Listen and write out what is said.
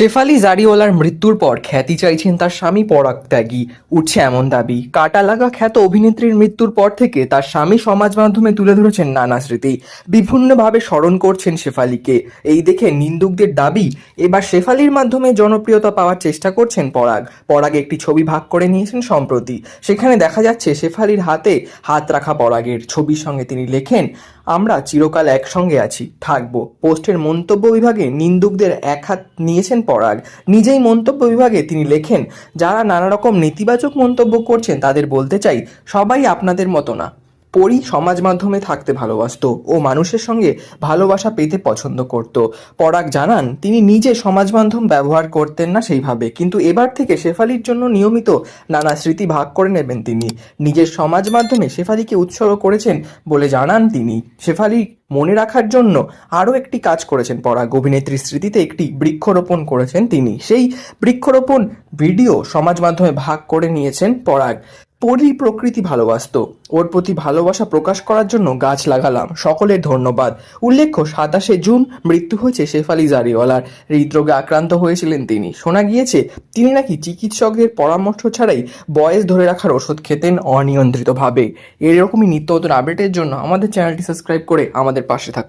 শেফালি জারিওয়ালার মৃত্যুর পর খ্যাতি চাইছেন তার স্বামী পরাগ ত্যাগী। উঠছে এমন দাবি। কাটা লাগা খ্যাত অভিনেত্রীর মৃত্যুর পর থেকে তার স্বামী সমাজ মাধ্যমে তুলে ধরেছেন নানা স্মৃতি। বিভিন্নভাবে স্মরণ করছেন শেফালিকে এই দেখে নিন্দুকদের দাবি, এবার শেফালির মাধ্যমে জনপ্রিয়তা পাওয়ার চেষ্টা করছেন পরাগ। পরাগ একটি ছবি ভাগ করে নিয়েছেন সম্প্রতি। সেখানে দেখা যাচ্ছে শেফালির হাতে হাত রাখা পরাগের। ছবির সঙ্গে তিনি লেখেন, আমরা চিরকাল একসঙ্গে আছি, থাকব। পোস্টের মন্তব্য বিভাগে নিন্দুকদের এক হাত নিয়েছেন পরাগ। নিজেই মন্তব্য বিভাগে তিনি লেখেন, যারা নানা রকম নেতিবাচক মন্তব্য করছেন তাদের বলতে চাই, সবাই আপনাদের মতো না। পরি সমাজ মাধ্যমে থাকতে ভালোবাসতো ও মানুষের সঙ্গে ভালোবাসা পেতে পছন্দ করত। পরাগ জানান, তিনি নিজে সমাজ মাধ্যম ব্যবহার করতেন না সেইভাবে, কিন্তু এবার থেকে শেফালির জন্য নিয়মিত নানা স্মৃতি ভাগ করে নেবেন তিনি। নিজের সমাজ মাধ্যমে শেফালিকে উৎসর্গ করেছেন বলে জানান তিনি। শেফালি মনে রাখার জন্য আরও একটি কাজ করেছেন পরাগ। অভিনেত্রীর স্মৃতিতে একটি বৃক্ষরোপণ করেছেন তিনি। সেই বৃক্ষরোপণ ভিডিও সমাজ মাধ্যমে ভাগ করে নিয়েছেন পরাগ। পরি প্রকৃতি ভালোবাসতো। ওর প্রতি ভালোবাসা প্রকাশ করার জন্য গাছ লাগালাম। সকলের ধন্যবাদ। উল্লেখ্য, সাতাশে জুন মৃত্যু হয়েছে শেফালি জারিওয়ালার। হৃদরোগে আক্রান্ত হয়েছিলেন তিনি। শোনা গিয়েছে, তিনি নাকি চিকিৎসকের পরামর্শ ছাড়াই বয়স ধরে রাখার ওষুধ খেতেন অনিয়ন্ত্রিতভাবে। এরকমই নিত্য নতুন আপডেটের জন্য আমাদের চ্যানেলটি সাবস্ক্রাইব করে আমাদের পাশে থাকুন।